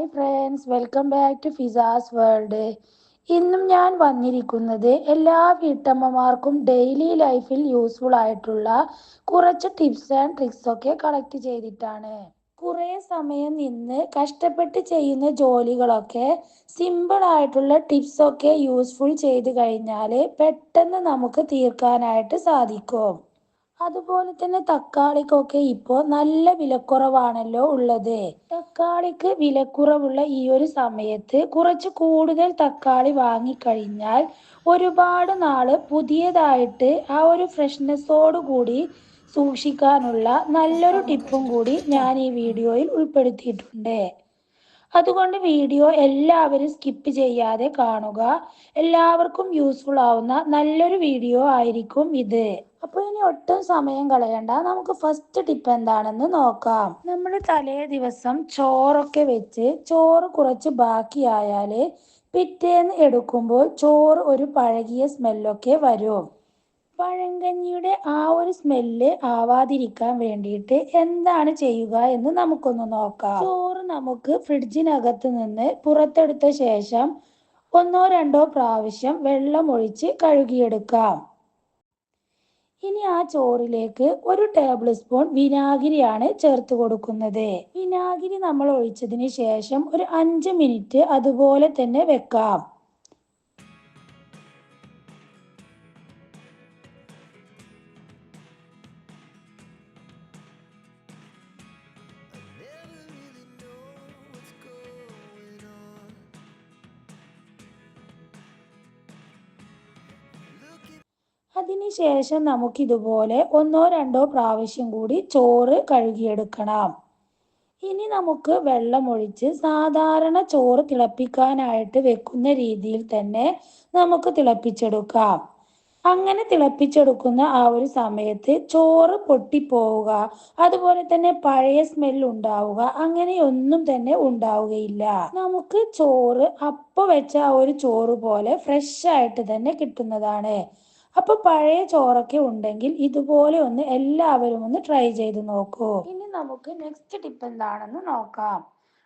Hi friends welcome back to Fiza's world ഇന്നും ഞാൻ വന്നിരിക്കുന്നത് എല്ലാ വീട്ടമ്മമാർക്കും ഡെയിലി ലൈഫിൽ യൂസ്ഫുൾ ആയിട്ടുള്ള കുറച്ച് ടിപ്സ് ആൻഡ് ട്രിക്സ് ഒക്കെ കളക്ട് ചെയ്തിട്ടാണ്. കുറേ സമയം നിന്ന് കഷ്ടപ്പെട്ട് ചെയ്യുന്ന ജോലികളൊക്കെ സിമ്പിൾ ആയിട്ടുള്ള ടിപ്സ് ഒക്കെ യൂസ്ഫുൾ ചെയ്ത് കഴിഞ്ഞാൽ പെട്ടെന്ന് നമുക്ക് തീർക്കാനായിട്ട് സാധിക്കും. അതുപോലെ തന്നെ തക്കാളിക്കൊക്കെ ഇപ്പോൾ നല്ല വിലക്കുറവാണല്ലോ ഉള്ളത്. തക്കാളിക്ക് വിലക്കുറവുള്ള ഈ ഒരു സമയത്ത് കുറച്ച് കൂടുതൽ തക്കാളി വാങ്ങിക്കഴിഞ്ഞാൽ ഒരുപാട് നാൾ പുതിയതായിട്ട് ആ ഒരു ഫ്രഷ്നെസ്സോട് കൂടി സൂക്ഷിക്കാനുള്ള നല്ലൊരു ടിപ്പും കൂടി ഞാൻ ഈ വീഡിയോയിൽ ഉൾപ്പെടുത്തിയിട്ടുണ്ട്. അതുകൊണ്ട് വീഡിയോ എല്ലാവരും സ്കിപ്പ് ചെയ്യാതെ കാണുക. എല്ലാവർക്കും യൂസ്ഫുൾ ആവുന്ന നല്ലൊരു വീഡിയോ ആയിരിക്കും ഇത്. അപ്പോൾ ഇനി ഒട്ടും സമയം കളയണ്ട. നമുക്ക് ഫസ്റ്റ് ടിപ്പ് എന്താണെന്ന് നോക്കാം. നമ്മൾ തലേ ദിവസം ചോറൊക്കെ വെച്ച് ചോറ് കുറച്ച് ബാക്കിയായാൽ പിറ്റേന്ന് എടുക്കുമ്പോൾ ചോറ് ഒരു പഴകിയ സ്മെല്ലൊക്കെ വരും. പഴങ്കഞ്ഞിയുടെ ആ ഒരു സ്മെല്ല് ആവാതിരിക്കാൻ വേണ്ടിയിട്ട് എന്താണ് ചെയ്യുക എന്ന് നമുക്കൊന്ന് നോക്കാം. ചോറ് നമുക്ക് ഫ്രിഡ്ജിനകത്ത് നിന്ന് പുറത്തെടുത്ത ശേഷം ഒന്നോ രണ്ടോ പ്രാവശ്യം വെള്ളം ഒഴിച്ച് കഴുകിയെടുക്കാം. ഇനി ആ ചോറിലേക്ക് ഒരു ടേബിൾ സ്പൂൺ വിനാഗിരിയാണ് ചേർത്ത് കൊടുക്കുന്നത്. വിനാഗിരി നമ്മൾ ഒഴിച്ചതിന് ശേഷം ഒരു അഞ്ച് മിനിറ്റ് അതുപോലെ തന്നെ വെക്കാം. അതിനുശേഷം നമുക്കിതുപോലെ ഒന്നോ രണ്ടോ പ്രാവശ്യം കൂടി ചോറ് കഴുകിയെടുക്കണം. ഇനി നമുക്ക് വെള്ളമൊഴിച്ച് സാധാരണ ചോറ് തിളപ്പിക്കാനായിട്ട് വെക്കുന്ന രീതിയിൽ തന്നെ നമുക്ക് തിളപ്പിച്ചെടുക്കാം. അങ്ങനെ തിളപ്പിച്ചെടുക്കുന്ന ആ ഒരു സമയത്ത് ചോറ് പൊട്ടിപ്പോവുക അതുപോലെ തന്നെ പഴയ സ്മെൽ ഉണ്ടാവുക അങ്ങനെയൊന്നും തന്നെ ഉണ്ടാവുകയില്ല. നമുക്ക് ചോറ് അപ്പൊ വെച്ച ആ ഒരു ചോറ് പോലെ ഫ്രഷ് ആയിട്ട് തന്നെ കിട്ടുന്നതാണ്. അപ്പൊ പഴയ ചോറൊക്കെ ഉണ്ടെങ്കിൽ ഇതുപോലെ ഒന്ന് എല്ലാവരും ഒന്ന് ട്രൈ ചെയ്ത് നോക്കൂ. ഇനി നമുക്ക് നെക്സ്റ്റ് ടിപ്പ് എന്താണെന്ന് നോക്കാം.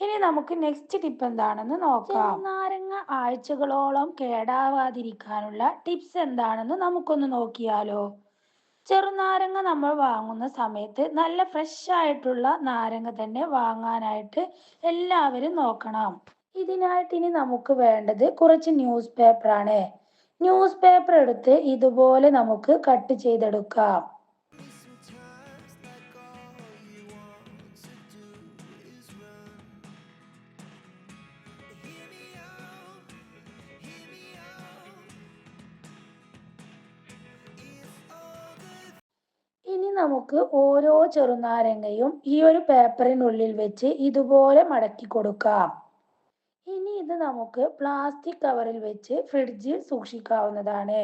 ഇനി നമുക്ക് നെക്സ്റ്റ് ടിപ്പ് എന്താണെന്ന് നോക്കാം. നാരങ്ങ ആഴ്ചകളോളം കേടാവാതിരിക്കാനുള്ള ടിപ്സ് എന്താണെന്ന് നമുക്കൊന്ന് നോക്കിയാലോ. ചെറുനാരങ്ങ നമ്മൾ വാങ്ങുന്ന സമയത്ത് നല്ല ഫ്രഷ് ആയിട്ടുള്ള നാരങ്ങ തന്നെ വാങ്ങാനായിട്ട് എല്ലാവരും നോക്കണം. ഇതിനായിട്ട് ഇനി നമുക്ക് വേണ്ടത് കുറച്ച് ന്യൂസ് പേപ്പറാണ് ന്യൂസ് പേപ്പർ എടുത്ത് ഇതുപോലെ നമുക്ക് കട്ട് ചെയ്തെടുക്കാം. നമുക്ക് ഓരോ ചെറുനാരങ്ങയും ഈ ഒരു പേപ്പറിനുള്ളിൽ വെച്ച് ഇതുപോലെ മടക്കി കൊടുക്കാം. ഇനി ഇത് നമുക്ക് പ്ലാസ്റ്റിക് കവറിൽ വെച്ച് ഫ്രിഡ്ജിൽ സൂക്ഷിക്കാവുന്നതാണ്.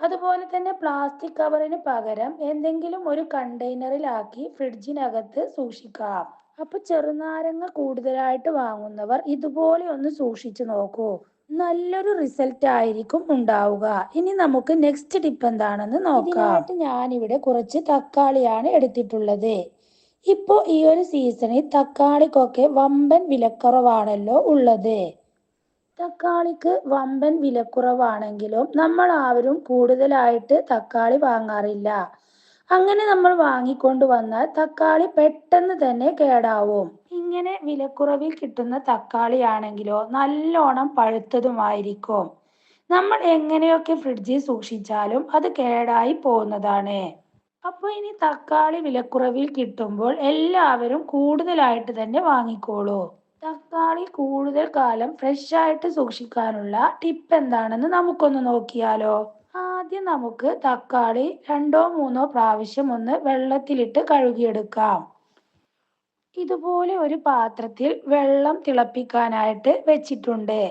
അതുപോലെ തന്നെ പ്ലാസ്റ്റിക് കവറിന് പകരം എന്തെങ്കിലും ഒരു കണ്ടെയ്നറിൽ ആക്കി ഫ്രിഡ്ജിനകത്ത് സൂക്ഷിക്കാം. അപ്പൊ ചെറുനാരങ്ങ കൂടുതലായിട്ട് വാങ്ങുന്നവർ ഇതുപോലെ ഒന്ന് സൂക്ഷിച്ചു നോക്കൂ. നല്ലൊരു റിസൾട്ട് ആയിരിക്കും ഉണ്ടാവുക. ഇനി നമുക്ക് നെക്സ്റ്റ് ടിപ്പ് എന്താണെന്ന് നോക്കാം. ഞാനിവിടെ കുറച്ച് തക്കാളിയാണ് എടുത്തിട്ടുള്ളത്. ഇപ്പോൾ ഈ ഒരു സീസണിൽ തക്കാളിക്കൊക്കെ വമ്പൻ വിലക്കുറവാണല്ലോ ഉള്ളത്. തക്കാളിക്ക് വമ്പൻ വിലക്കുറവാണെങ്കിലും നമ്മൾ ആരും കൂടുതലായിട്ട് തക്കാളി വാങ്ങാറില്ല. അങ്ങനെ നമ്മൾ വാങ്ങിക്കൊണ്ട് വന്നാൽ തക്കാളി പെട്ടെന്ന് തന്നെ കേടാവും. ഇങ്ങനെ വിലക്കുറവിൽ കിട്ടുന്ന തക്കാളി ആണെങ്കിലോ നല്ലോണം പഴുത്തതുമായിരിക്കും. നമ്മൾ എങ്ങനെയൊക്കെ ഫ്രിഡ്ജിൽ സൂക്ഷിച്ചാലും അത് കേടായി പോകുന്നതാണ്. അപ്പോൾ ഇനി തക്കാളി വിലക്കുറവിൽ കിട്ടുമ്പോൾ എല്ലാവരും കൂടുതലായിട്ട് തന്നെ വാങ്ങിക്കോളൂ. തക്കാളി കൂടുതൽ കാലം ഫ്രഷ് ആയിട്ട് സൂക്ഷിക്കാനുള്ള ടിപ്പ് എന്താണെന്ന് നമുക്കൊന്ന് നോക്കിയാലോ? ആദ്യം നമുക്ക് തക്കാളി രണ്ടോ മൂന്നോ പ്രാവശ്യം ഒന്ന് വെള്ളത്തിലിട്ട് കഴുകിയെടുക്കാം. ഇതുപോലെ ഒരു പാത്രത്തിൽ വെള്ളം തിളപ്പിക്കാനായിട്ട് വെച്ചിട്ടുണ്ട്.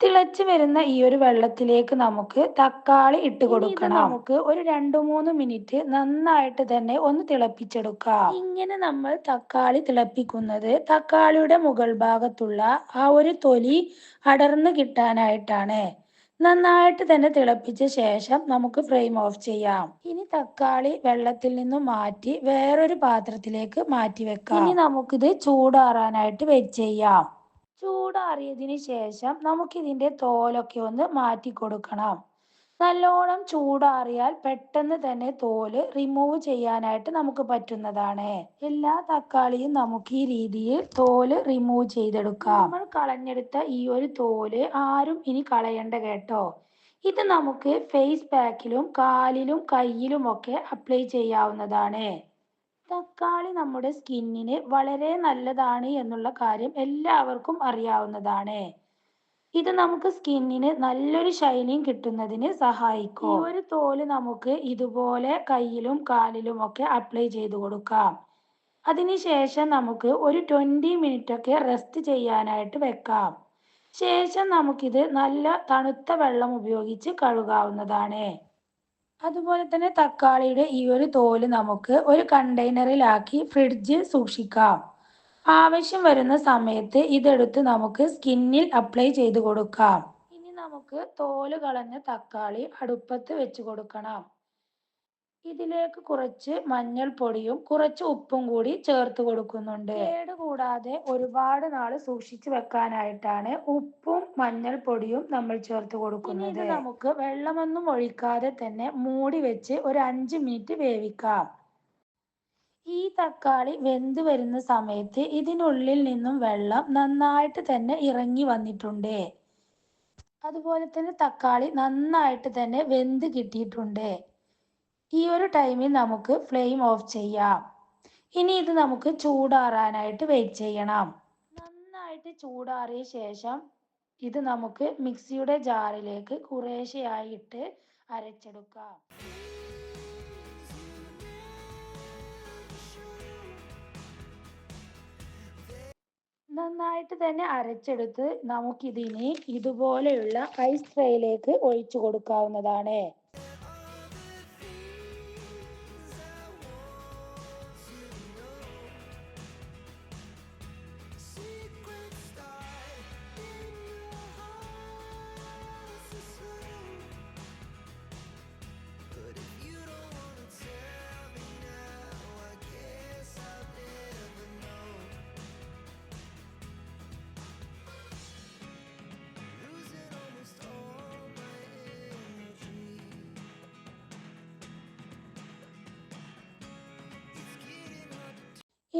തിളച്ച് വരുന്ന ഈ ഒരു വെള്ളത്തിലേക്ക് നമുക്ക് തക്കാളി ഇട്ട് കൊടുക്കണം. നമുക്ക് ഒരു രണ്ടു മൂന്ന് മിനിറ്റ് നന്നായിട്ട് തന്നെ ഒന്ന് തിളപ്പിച്ചെടുക്കാം. ഇങ്ങനെ നമ്മൾ തക്കാളി തിളപ്പിക്കുന്നത് തക്കാളിയുടെ മുകൾ ഭാഗത്തുള്ള ആ ഒരു തൊലി അടർന്നു കിട്ടാനായിട്ടാണ്. നന്നായിട്ട് തന്നെ തിളപ്പിച്ച ശേഷം നമുക്ക് ഫ്രെയിം ഓഫ് ചെയ്യാം. ഇനി തക്കാളി വെള്ളത്തിൽ നിന്നും മാറ്റി വേറൊരു പാത്രത്തിലേക്ക് മാറ്റി വെക്കാം. ഇനി നമുക്കിത് ചൂടാറാനായിട്ട് വെച്ച് ചെയ്യാം. ചൂടാറിയതിന് ശേഷം നമുക്കിതിന്റെ തോലൊക്കെ ഒന്ന് മാറ്റി കൊടുക്കണം നല്ലോണം ചൂടാറിയാൽ പെട്ടെന്ന് തന്നെ തോൽ റിമൂവ് ചെയ്യാനായിട്ട് നമുക്ക് പറ്റുന്നതാണ്. എല്ലാ തക്കാളിയും നമുക്ക് ഈ രീതിയിൽ തോൽ റിമൂവ് ചെയ്തെടുക്കാം. നമ്മൾ കളഞ്ഞെടുത്ത ഈ ഒരു തോൽ ആരും ഇനി കളയണ്ട കേട്ടോ. ഇത് നമുക്ക് ഫേസ് പാക്കിലും കാലിലും കയ്യിലും ഒക്കെ അപ്ലൈ ചെയ്യാവുന്നതാണ്. തക്കാളി നമ്മുടെ സ്കിന്നിന് വളരെ നല്ലതാണ് എന്നുള്ള കാര്യം എല്ലാവർക്കും അറിയാവുന്നതാണ്. ഇത് നമുക്ക് സ്കിന്നിന് നല്ലൊരു ഷൈനിങ് കിട്ടുന്നതിന് സഹായിക്കും. ഈ ഒരു തോൽ നമുക്ക് ഇതുപോലെ കയ്യിലും കാലിലും ഒക്കെ അപ്ലൈ ചെയ്ത് കൊടുക്കാം. അതിനുശേഷം നമുക്ക് ഒരു ട്വന്റി മിനിറ്റ് ഒക്കെ റെസ്റ്റ് ചെയ്യാനായിട്ട് വെക്കാം. ശേഷം നമുക്കിത് നല്ല തണുത്ത വെള്ളം ഉപയോഗിച്ച് കഴുകാവുന്നതാണ്. അതുപോലെ തന്നെ തക്കാളിയുടെ ഈ ഒരു തോൽ നമുക്ക് ഒരു കണ്ടെയ്നറിലാക്കി ഫ്രിഡ്ജ് സൂക്ഷിക്കാം. ആവശ്യം വരുന്ന സമയത്ത് ഇതെടുത്ത് നമുക്ക് സ്കിന്നിൽ അപ്ലൈ ചെയ്ത് കൊടുക്കാം. ഇനി നമുക്ക് തോൽ കളഞ്ഞ തക്കാളി അടുപ്പത്ത് വെച്ച് കൊടുക്കണം. ഇതിലേക്ക് കുറച്ച് മഞ്ഞൾപ്പൊടിയും കുറച്ച് ഉപ്പും കൂടി ചേർത്ത് കൊടുക്കുന്നുണ്ട്. കേട് കൂടാതെ ഒരുപാട് നാൾ സൂക്ഷിച്ചു വെക്കാനായിട്ടാണ് ഉപ്പും മഞ്ഞൾപ്പൊടിയും നമ്മൾ ചേർത്ത് കൊടുക്കുന്നത്. നമുക്ക് വെള്ളമൊന്നും ഒഴിക്കാതെ തന്നെ മൂടി വെച്ച് ഒരു അഞ്ച് മിനിറ്റ് വേവിക്കാം. ഈ തക്കാളി വെന്ത് വരുന്ന സമയത്ത് ഇതിനുള്ളിൽ നിന്നും വെള്ളം നന്നായിട്ട് തന്നെ ഇറങ്ങി വന്നിട്ടുണ്ട്. അതുപോലെ തന്നെ തക്കാളി നന്നായിട്ട് തന്നെ വെന്ത് കിട്ടിയിട്ടുണ്ട്. ഈ ഒരു ടൈമിൽ നമുക്ക് ഫ്ലെയിം ഓഫ് ചെയ്യാം. ഇനി ഇത് നമുക്ക് ചൂടാറാനായിട്ട് വെയിറ്റ് ചെയ്യണം. നന്നായിട്ട് ചൂടാറിയ ശേഷം ഇത് നമുക്ക് മിക്സിയുടെ ജാറിലേക്ക് കുറേശ്ശെയായിട്ട് അരച്ചെടുക്കാം. നന്നായിട്ട് തന്നെ അരച്ചെടുത്ത് നമുക്കിതിനി ഇതുപോലെയുള്ള ഐസ് ട്രേയിലേക്ക് ഒഴിച്ചു കൊടുക്കാവുന്നതാണ്.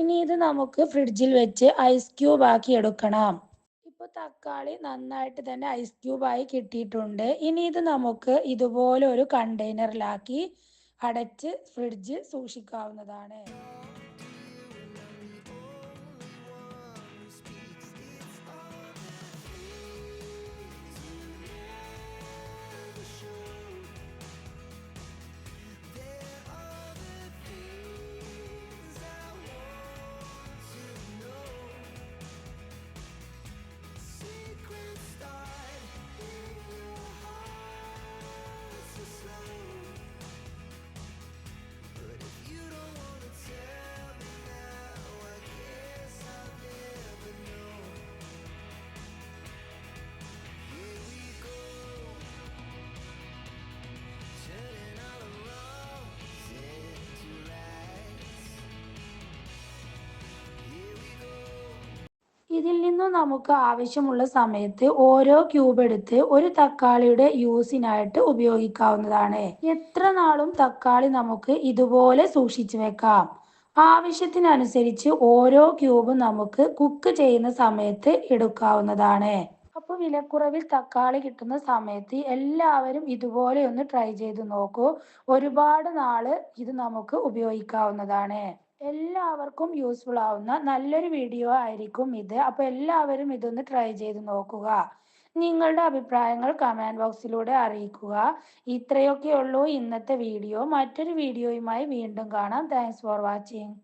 ഇനി ഇത് നമുക്ക് ഫ്രിഡ്ജിൽ വെച്ച് ഐസ് ക്യൂബ് ആക്കി എടുക്കണം. ഇപ്പൊ തക്കാളി നന്നായിട്ട് തന്നെ ഐസ് ക്യൂബ് ആയി കിട്ടിയിട്ടുണ്ട്. ഇനി ഇത് നമുക്ക് ഇതുപോലെ ഒരു കണ്ടെയ്നറിലാക്കി അടച്ച് ഫ്രിഡ്ജ് സൂക്ഷിക്കാവുന്നതാണ്. ഇതിൽ നിന്നും നമുക്ക് ആവശ്യമുള്ള സമയത്ത് ഓരോ ക്യൂബ് എടുത്ത് ഒരു തക്കാളിയുടെ യൂസിനായിട്ട് ഉപയോഗിക്കാവുന്നതാണ്. എത്ര നാളും തക്കാളി നമുക്ക് ഇതുപോലെ സൂക്ഷിച്ചു വെക്കാം. ആവശ്യത്തിനനുസരിച്ച് ഓരോ ക്യൂബും നമുക്ക് കുക്ക് ചെയ്യുന്ന സമയത്ത് എടുക്കാവുന്നതാണ്. അപ്പോൾ വിലക്കുറവിൽ തക്കാളി കിട്ടുന്ന സമയത്ത് എല്ലാവരും ഇതുപോലെ ഒന്ന് ട്രൈ ചെയ്ത് നോക്കൂ. ഒരുപാട് നാൾ ഇത് നമുക്ക് ഉപയോഗിക്കാവുന്നതാണ്. എല്ലാവർക്കും യൂസ്ഫുൾ ആവുന്ന നല്ലൊരു വീഡിയോ ആയിരിക്കും ഇത്. അപ്പോൾ എല്ലാവരും ഇതൊന്ന് ട്രൈ ചെയ്ത് നോക്കുക. നിങ്ങളുടെ അഭിപ്രായങ്ങൾ കമന്റ് ബോക്സിലൂടെ അറിയിക്കുക. ഇത്രയൊക്കെ ഉള്ളൂ ഇന്നത്തെ വീഡിയോ മറ്റൊരു വീഡിയോയുമായി വീണ്ടും കാണാം. Thanks for watching